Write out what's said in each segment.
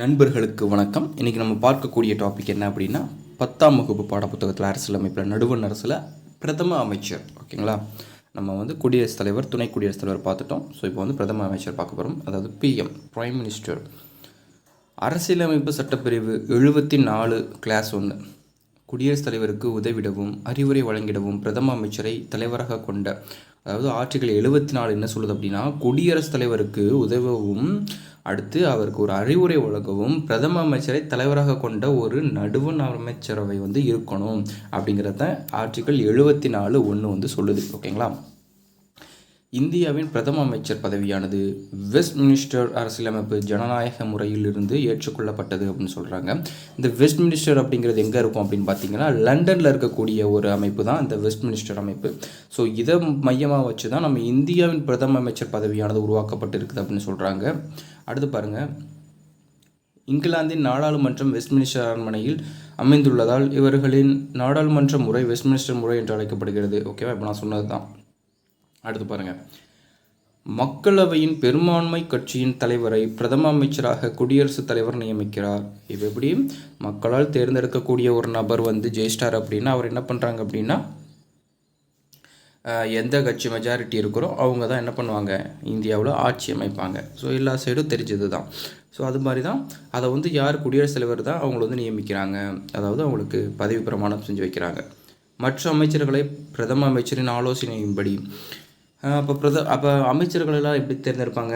நண்பர்களுக்கு வணக்கம். இன்றைக்கி நம்ம பார்க்கக்கூடிய டாபிக் என்ன அப்படின்னா பத்தாம் வகுப்பு பாடப்புத்தகத்தில் அரசியலமைப்பில் நடுவண் அரசில் பிரதம அமைச்சர் ஓகேங்களா? நம்ம வந்து குடியரசுத் தலைவர் துணை குடியரசுத் தலைவர் பார்த்துட்டோம். ஸோ இப்போ வந்து பிரதம அமைச்சர் பார்க்க போகிறோம் அதாவது பிஎம் ப்ரைம் மினிஸ்டர் அரசியலமைப்பு சட்டப்பிரிவு எழுபத்தி நாலு கிளாஸ் ஒன்று குடியரசுத் தலைவருக்கு உதவிடவும் அறிவுரை வழங்கிடவும் பிரதம அமைச்சரை தலைவராக கொண்ட அதாவது ஆர்டிகல் எழுபத்தி நாலு என்ன சொல்லுது அப்படின்னா குடியரசுத் தலைவருக்கு உதவவும் அடுத்து அவருக்கு ஒரு அறிவுரை வழங்கவும் பிரதம அமைச்சரை தலைவராக கொண்ட ஒரு நடுவண் அமைச்சரவை வந்து இருக்கணும் அப்படிங்கிறத ஆர்டிகல் எழுபத்தி நாலு ஒன்று வந்து சொல்லுது ஓகேங்களா? இந்தியாவின் பிரதம அமைச்சர் பதவியானது வெஸ்ட் மினிஸ்டர் அரசியலமைப்பு ஜனநாயக முறையில் இருந்து ஏற்றுக்கொள்ளப்பட்டது அப்படின்னு சொல்கிறாங்க இந்த வெஸ்ட் மினிஸ்டர் அப்படிங்கிறது எங்கே இருக்கும் அப்படின்னு பார்த்தீங்கன்னா லண்டனில் இருக்கக்கூடிய ஒரு அமைப்பு தான் இந்த வெஸ்ட் மினிஸ்டர் அமைப்பு. ஸோ இதை மையமாக வச்சு தான் நம்ம இந்தியாவின் பிரதம அமைச்சர் பதவியானது உருவாக்கப்பட்டிருக்குது அப்படின்னு சொல்கிறாங்க அடுத்து பாருங்கள் இங்கிலாந்தின் நாடாளுமன்றம் வெஸ்ட்மினிஸ்டர் அரண்மனையில் அமைந்துள்ளதால் இவர்களின் நாடாளுமன்ற முறை வெஸ்ட்மினிஸ்டர் முறை என்று அழைக்கப்படுகிறது. ஓகேவா இப்போ நான் சொன்னது தான் அடுத்து பாருங்கள் மக்களவையின் பெரும்பான்மை கட்சியின் தலைவரை பிரதம அமைச்சராக குடியரசுத் தலைவர் நியமிக்கிறார். இது எப்படி? மக்களால் தேர்ந்தெடுக்கக்கூடிய ஒரு நபர் வந்து ஜெயிஸ்டார் அப்படின்னா அவர் என்ன பண்ணுறாங்க அப்படின்னா எந்த கட்சி மெஜாரிட்டி இருக்கிறோ அவங்க தான் என்ன பண்ணுவாங்க? இந்தியாவில் ஆட்சி அமைப்பாங்க. ஸோ எல்லா சைடும் தெரிஞ்சது தான். ஸோ அது மாதிரி தான் அதை வந்து யார் குடியரசுத் தலைவர் தான் அவங்கள வந்து நியமிக்கிறாங்க? அதாவது அவங்களுக்கு பதவி பிரமாணம் செஞ்சு வைக்கிறாங்க. மற்ற அமைச்சர்களை பிரதம அமைச்சரின் ஆலோசனையின்படி அப்போ பிரத அப்போ அமைச்சர்களெல்லாம் எப்படி தேர்ந்தெடுப்பாங்க?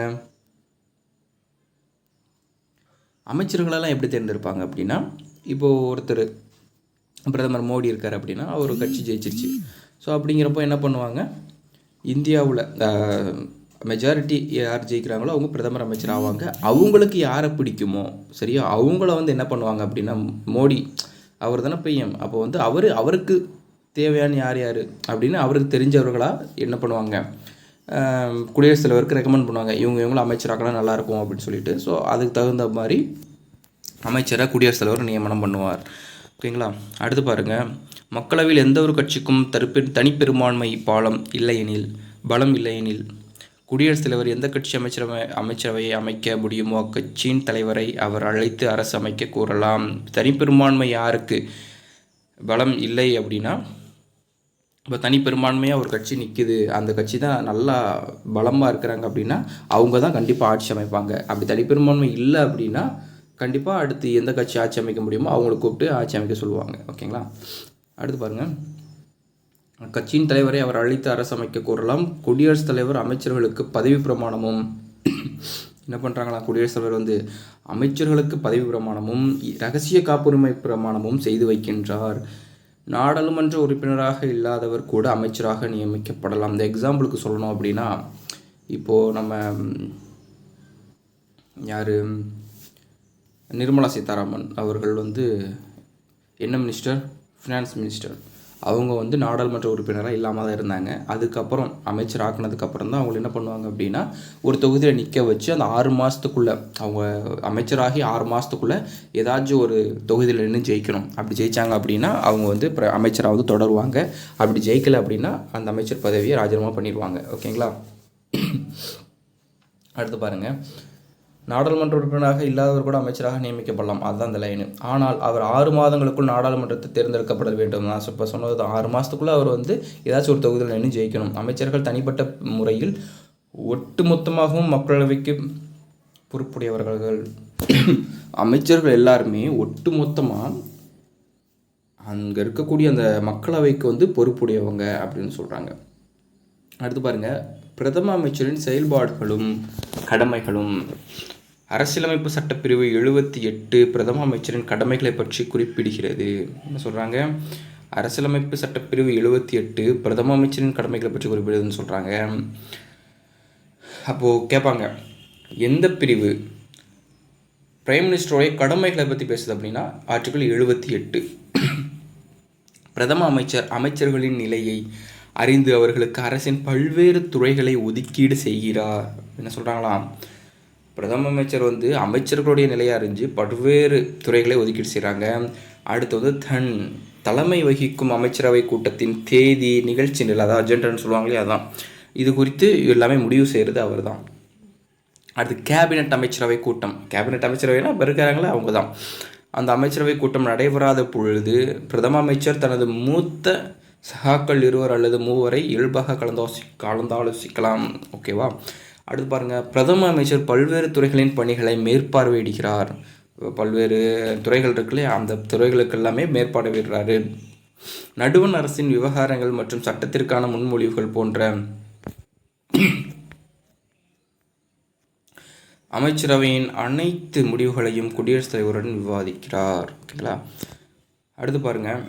அமைச்சர்களெல்லாம் எப்படி தேர்ந்தெடுப்பாங்க அப்படின்னா இப்போது ஒருத்தர் பிரதமர் மோடி இருக்கார் அப்படின்னா அவர் கட்சி ஜெயிச்சிருச்சு. ஸோ அப்படிங்கிறப்போ என்ன பண்ணுவாங்க? இந்தியாவில் மெஜாரிட்டி யார் ஜெயிக்கிறாங்களோ அவங்க பிரதமர் அமைச்சர் ஆவாங்க. அவங்களுக்கு யாரை பிடிக்குமோ சரியா? அவங்கள வந்து என்ன பண்ணுவாங்க அப்படின்னா மோடி அவர் தானே பிஎம் அப்போ வந்து அவர் அவருக்கு தேவையான யார் யார்? அப்படின்னு அவருக்கு தெரிஞ்சவர்களாக என்ன பண்ணுவாங்க? குடியரசுத் தலைவருக்கு ரெக்கமெண்ட் பண்ணுவாங்க. இவங்க இவங்களும் அமைச்சராக்கலாம் நல்லாயிருக்கும் அப்படின்னு சொல்லிட்டு. ஸோ அதுக்கு தகுந்த மாதிரி அமைச்சரை குடியரசுத் தலைவர் நியமனம் பண்ணுவார். ஓகேங்களா? அடுத்து பாருங்கள் மக்களவையில் எந்த ஒரு கட்சிக்கும் தருப்பெ தனிப்பெரும்பான்மை பாலம் இல்லையெனில் பலம் இல்லையெனில் குடியரசுத் தலைவர் எந்த கட்சி அமைச்சரவை அமைச்சரவையை அமைக்க முடியுமோ அக்கட்சியின் தலைவரை அவர் அழைத்து அரசு அமைக்க கூறலாம். தனிப்பெரும்பான்மை யாருக்கு? பலம் இல்லை அப்படின்னா இப்போ தனிப்பெரும்பான்மையாக ஒரு கட்சி நிற்கிது அந்த கட்சி தான் நல்லா பலமாக இருக்கிறாங்க அப்படின்னா அவங்க தான் கண்டிப்பாக ஆட்சி அமைப்பாங்க. அப்படி தனிப்பெரும்பான்மை இல்லை அப்படின்னா கண்டிப்பாக அடுத்து எந்த கட்சி ஆட்சி அமைக்க முடியுமோ அவங்களை கூப்பிட்டு ஆட்சி அமைக்க சொல்லுவாங்க. ஓகேங்களா? அடுத்து பாருங்கள் கட்சியின் தலைவரை அவர் அழைத்து அரசு அமைக்க கூறலாம் குடியரசுத் தலைவர் அமைச்சர்களுக்கு பதவி பிரமாணமும். என்ன பண்ணுறாங்களா குடியரசுத் தலைவர் வந்து அமைச்சர்களுக்கு பதவி பிரமாணமும் ரகசிய காப்புரிமை பிரமாணமும் செய்து வைக்கின்றார். நாடாளுமன்ற உறுப்பினராக இல்லாதவர் கூட அமைச்சராக நியமிக்கப்படலாம். இந்த எக்ஸாம்பிளுக்கு சொல்லணும் அப்படின்னா இப்போது நம்ம யார்? நிர்மலா சீதாராமன் அவர்கள் வந்து என்ன மினிஸ்டர் ஃபினான்ஸ் மினிஸ்டர் அவங்க வந்து நாடாளுமன்ற உறுப்பினராக இல்லாமல் தான் இருந்தாங்க. அதுக்கப்புறம் அமைச்சர் ஆக்கினதுக்கப்புறம் தான் அவங்க என்ன பண்ணுவாங்க அப்படின்னா ஒரு தொகுதியில் நிற்க வச்சு அந்த ஆறு மாதத்துக்குள்ளே அவங்க அமைச்சராகி ஆறு மாதத்துக்குள்ளே ஏதாச்சும் ஒரு தொகுதியில் நின்று ஜெயிக்கணும். அப்படி ஜெயித்தாங்க அப்படின்னா அவங்க வந்து பிர- அமைச்சராவது தொடருவாங்க. அப்படி ஜெயிக்கலை அப்படின்னா அந்த அமைச்சர் பதவியை ராஜினாமா பண்ணிடுவாங்க. ஓகேங்களா? அடுத்து பாருங்கள் நாடாளுமன்ற உறுப்பினராக இல்லாதவர் கூட அமைச்சராக நியமிக்கப்படலாம். அதுதான் அந்த லைனு ஆனால் அவர் ஆறு மாதங்களுக்குள் நாடாளுமன்றத்தை தேர்ந்தெடுக்கப்பட வேண்டும். நான் இப்போ சொன்னது தான் ஆறு மாதத்துக்குள்ளே அவர் வந்து ஏதாச்சும் ஒரு தொகுதியில் நின்று ஜெயிக்கணும். அமைச்சர்கள் தனிப்பட்ட முறையில் ஒட்டுமொத்தமாகவும் மக்களவைக்கு பொறுப்புடையவர்கள். அமைச்சர்கள் எல்லாருமே ஒட்டுமொத்தமாக அங்கே இருக்கக்கூடிய அந்த மக்களவைக்கு வந்து பொறுப்புடையவங்க அப்படின்னு சொல்கிறாங்க அடுத்து பாருங்க. பிரதம அமைச்சரின் செயல்பாடுகளும் கடமைகளும். அரசியலமைப்பு சட்டப்பிரிவு எழுபத்தி எட்டு பிரதம அமைச்சரின் கடமைகளை பற்றி குறிப்பிடுகிறது. என்ன சொல்கிறாங்க அரசியலமைப்பு சட்டப்பிரிவு எழுபத்தி எட்டு பிரதம அமைச்சரின் கடமைகளை பற்றி குறிப்பிடுதுன்னு சொல்கிறாங்க அப்போது கேட்பாங்க எந்த பிரிவு? பிரைம் மினிஸ்டருடைய கடமைகளை பற்றி பேசுது அப்படின்னா ஆர்டிகிள் எழுபத்தி எட்டு. பிரதம அமைச்சர் அமைச்சர்களின் நிலையை அறிந்து அவர்களுக்கு அரசின் பல்வேறு துறைகளை ஒதுக்கீடு செய்கிறார். என்ன சொல்கிறாங்களாம் பிரதம அமைச்சர் வந்து அமைச்சர்களுடைய நிலையை அறிஞ்சு பல்வேறு துறைகளை ஒதுக்கீடு செய்கிறாங்க அடுத்து வந்து தன் தலைமை வகிக்கும் அமைச்சரவை கூட்டத்தின் தேதி நிகழ்ச்சி நிலை அதான் அஜெண்டான்னு சொல்லுவாங்களே அதான். இது குறித்து எல்லாமே முடிவு செய்கிறது அவர் தான் அடுத்து கேபினட் அமைச்சரவை கூட்டம். கேபினட் அமைச்சரவைனா இப்போ இருக்கிறாங்களே அவங்க தான் அந்த அமைச்சரவை கூட்டம் நடைபெறாத பொழுது பிரதம அமைச்சர் தனது மூத்த சகாக்கள் இருவர் அல்லது மூவரை இயல்பாக கலந்தாசி கலந்தாலோசிக்கலாம். ஓகேவா? அடுத்து பாருங்கள் பிரதம அமைச்சர் பல்வேறு துறைகளின் பணிகளை மேற்பார்வையிடுகிறார். பல்வேறு துறைகள் இருக்குல்லையா அந்த துறைகளுக்கு எல்லாமே மேற்பார்வையிடுறாரு. நடுவண் அரசின் விவகாரங்கள் மற்றும் சட்டத்திற்கான முன்மொழிவுகள் போன்ற அமைச்சரவையின் அனைத்து முடிவுகளையும் குடியரசுத் தலைவருடன் விவாதிக்கிறார். ஓகேங்களா? அடுத்து பாருங்கள்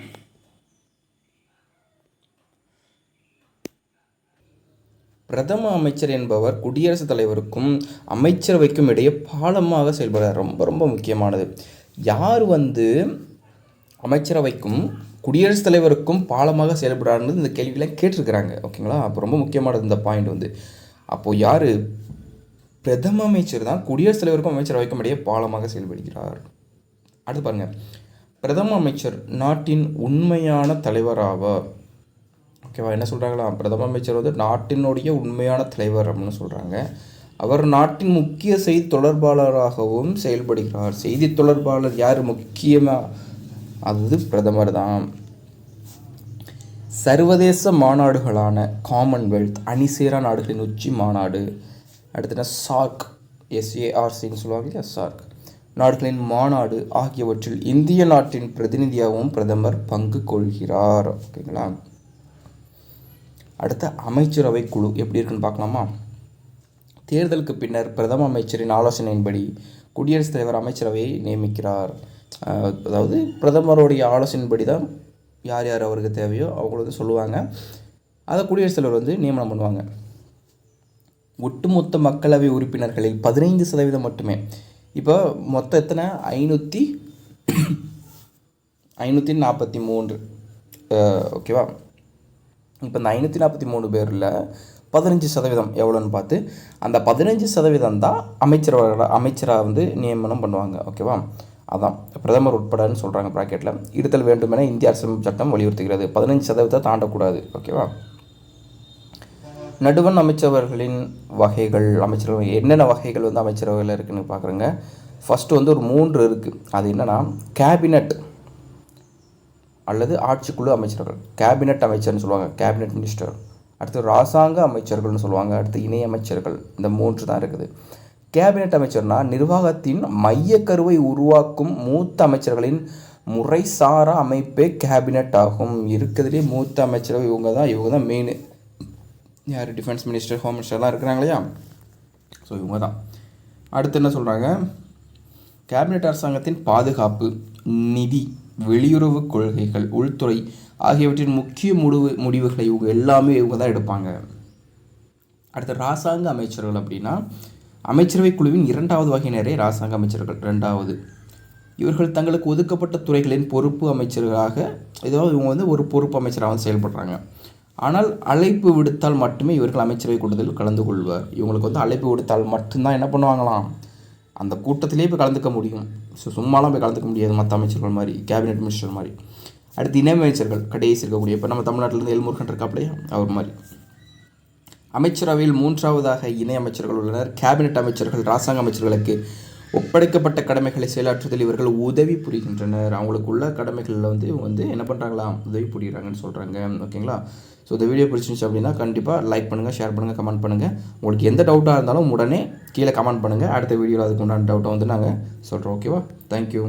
பிரதம அமைச்சர் என்பவர் குடியரசுத் தலைவருக்கும் அமைச்சரவைக்கும் இடையே பாலமாக செயல்படுறார். ரொம்ப ரொம்ப முக்கியமானது. யார் வந்து அமைச்சரவைக்கும் குடியரசுத் தலைவருக்கும் பாலமாக செயல்படுறாருன்னு இந்த கேள்வியெலாம் கேட்டிருக்கிறாங்க. ஓகேங்களா? அப்போ ரொம்ப முக்கியமானது இந்த பாயிண்ட் வந்து. அப்போது யார்? பிரதம அமைச்சர் தான் குடியரசுத் தலைவருக்கும் அமைச்சரவைக்கும் இடையே பாலமாக செயல்படுகிறார். அடுத்து பாருங்கள் பிரதம அமைச்சர் நாட்டின் உண்மையான தலைவராவார். ஓகேவா? என்ன சொல்கிறாங்களா பிரதம அமைச்சர் வந்து நாட்டினுடைய உண்மையான தலைவர் அப்படின்னு சொல்கிறாங்க அவர் நாட்டின் முக்கிய செய்தி தொடர்பாளராகவும் செயல்படுகிறார். செய்தி தொடர்பாளர் யார்? முக்கியமாக அது பிரதமர் தான் சர்வதேச மாநாடுகளான காமன்வெல்த் அணிசேரா நாடுகளின் உச்சி மாநாடு அடுத்தன சார்க் எஸ்ஏஆர்சின்னு சொல்லுவாங்க இல்லையா? சார்க் நாடுகளின் மாநாடு ஆகியவற்றில் இந்திய நாட்டின் பிரதிநிதியாகவும் பிரதமர் பங்கு கொள்கிறார். ஓகேங்களா? அடுத்த அமைச்சரவை குழு எப்படி இருக்குன்னு பார்க்கலாமா? தேர்தலுக்கு பின்னர் பிரதம அமைச்சரின் ஆலோசனையின்படி குடியரசுத் தலைவர் அமைச்சரவையை நியமிக்கிறார். அதாவது பிரதமருடைய ஆலோசனையின்படி தான் யார் யார் அவருக்கு தேவையோ அவங்கள வந்து சொல்லுவாங்க. அதை குடியரசுத் தலைவர் வந்து நியமனம் பண்ணுவாங்க. ஒட்டுமொத்த மக்களவை உறுப்பினர்களில் பதினைந்து சதவீதம் மட்டுமே. இப்போ மொத்தம் எத்தனை? ஐநூற்றி ஐநூற்றி நாற்பத்தி மூன்று. ஓகேவா? இப்போ இந்த ஐநூற்றி நாற்பத்தி மூணு பேரில் பதினஞ்சு சதவீதம் எவ்வளோன்னு பார்த்து அந்த பதினஞ்சு சதவீதம் தான் அமைச்சரோட அமைச்சராக வந்து நியமனம் பண்ணுவாங்க. ஓகேவா? அதான். பிரதமர் உட்படன்னு சொல்கிறாங்க ப்ராக்கெட்டில் இருத்தல் வேண்டும் என இந்திய அரசு சட்டம் வலியுறுத்துகிறது. பதினஞ்சு சதவீதத்தை தாண்டக்கூடாது. ஓகேவா? நடுவன் அமைச்சர்களின் வகைகள் அமைச்சரவை என்னென்ன வகைகள் வந்து அமைச்சரவையில் இருக்குதுன்னு பார்க்குறேங்க. ஃபஸ்ட்டு வந்து ஒரு மூன்று இருக்குது அது என்னென்னா கேபினட் அல்லது ஆட்சிக்குழு அமைச்சர்கள் கேபினட் அமைச்சர்னு சொல்லுவாங்க கேபினட் மினிஸ்டர் அடுத்து ராசாங்க அமைச்சர்கள்னு சொல்லுவாங்க அடுத்து இணையமைச்சர்கள் இந்த மூன்று தான் இருக்குது. கேபினட் அமைச்சர்னா நிர்வாகத்தின் மையக்கருவை உருவாக்கும் மூத்த அமைச்சர்களின் முறைசாரா அமைப்பே கேபினட் ஆகும். இருக்கிறதுலே மூத்த அமைச்சரவை இவங்க தான் இவங்க தான் மெயின் யார்? டிஃபென்ஸ் மினிஸ்டர் ஹோம் மினிஸ்டர்லாம் இருக்கிறாங்க இல்லையா? ஸோ இவங்க தான். அடுத்து என்ன சொல்கிறாங்க கேபினட் அரசாங்கத்தின் பாதுகாப்பு நிதி. வெளியுறவு கொள்கைகள் உள்துறை ஆகியவற்றின் முக்கிய முடிவு முடிவுகளை இவங்க எல்லாமே இவங்க தான் எடுப்பாங்க. அடுத்து இராசாங்க அமைச்சர்கள் அப்படின்னா அமைச்சரவை குழுவின் இரண்டாவது வகையினரே இராசாங்க அமைச்சர்கள். ரெண்டாவது இவர்கள் தங்களுக்கு ஒதுக்கப்பட்ட துறைகளின் பொறுப்பு அமைச்சர்களாக ஏதாவது இவங்க வந்து ஒரு பொறுப்பு அமைச்சராக வந்து செயல்படுறாங்க. ஆனால் அழைப்பு விடுத்தால் மட்டுமே இவர்கள் அமைச்சரவை கூட்டத்தில் கலந்து கொள்வார். இவங்களுக்கு வந்து அழைப்பு விடுத்தால் மட்டும்தான் என்ன பண்ணுவாங்களாம்? அந்த கூட்டத்திலே போய் கலந்துக்க முடியும். ஸோ சும்மாலாம் போய் கலந்துக்க முடியாது மற்ற அமைச்சர்கள் மாதிரி கேபினெட் மினிஸ்டர் மாதிரி. அடுத்து இணையமைச்சர்கள் கடைசி இருக்கக்கூடிய இப்போ நம்ம தமிழ்நாட்டிலேருந்து எல்முருகன் இருக்காப்லையே அவர் மாதிரி. அமைச்சரவையில் மூன்றாவதாக இணை அமைச்சர்கள் உள்ளனர். கேபினெட் அமைச்சர்கள் ராசாங்க அமைச்சர்களுக்கு ஒப்படைக்கப்பட்ட கடமைகளை செயலாற்றுவதில் இவர்கள் உதவி புரிகின்றனர். அவங்களுக்குள்ள கடமைகளில் வந்து இவங்க வந்து என்ன பண்ணுறாங்களா உதவி புரிகிறாங்கன்னு சொல்கிறாங்க ஓகேங்களா? ஸோ இந்த வீடியோ பிடிச்சிருந்துச்சு அப்படின்னா கண்டிப்பாக லைக் பண்ணுங்கள் ஷேர் பண்ணுங்கள் கமெண்ட் பண்ணுங்கள் உங்களுக்கு எந்த டவுட்டாக இருந்தாலும் உடனே கீழே கமெண்ட் பண்ணுங்கள் அடுத்த வீடியோவில் அதுக்கு உண்டான டவுட்டை வந்து நாங்கள் சொல்கிறோம் ஓகேவா தேங்க்யூ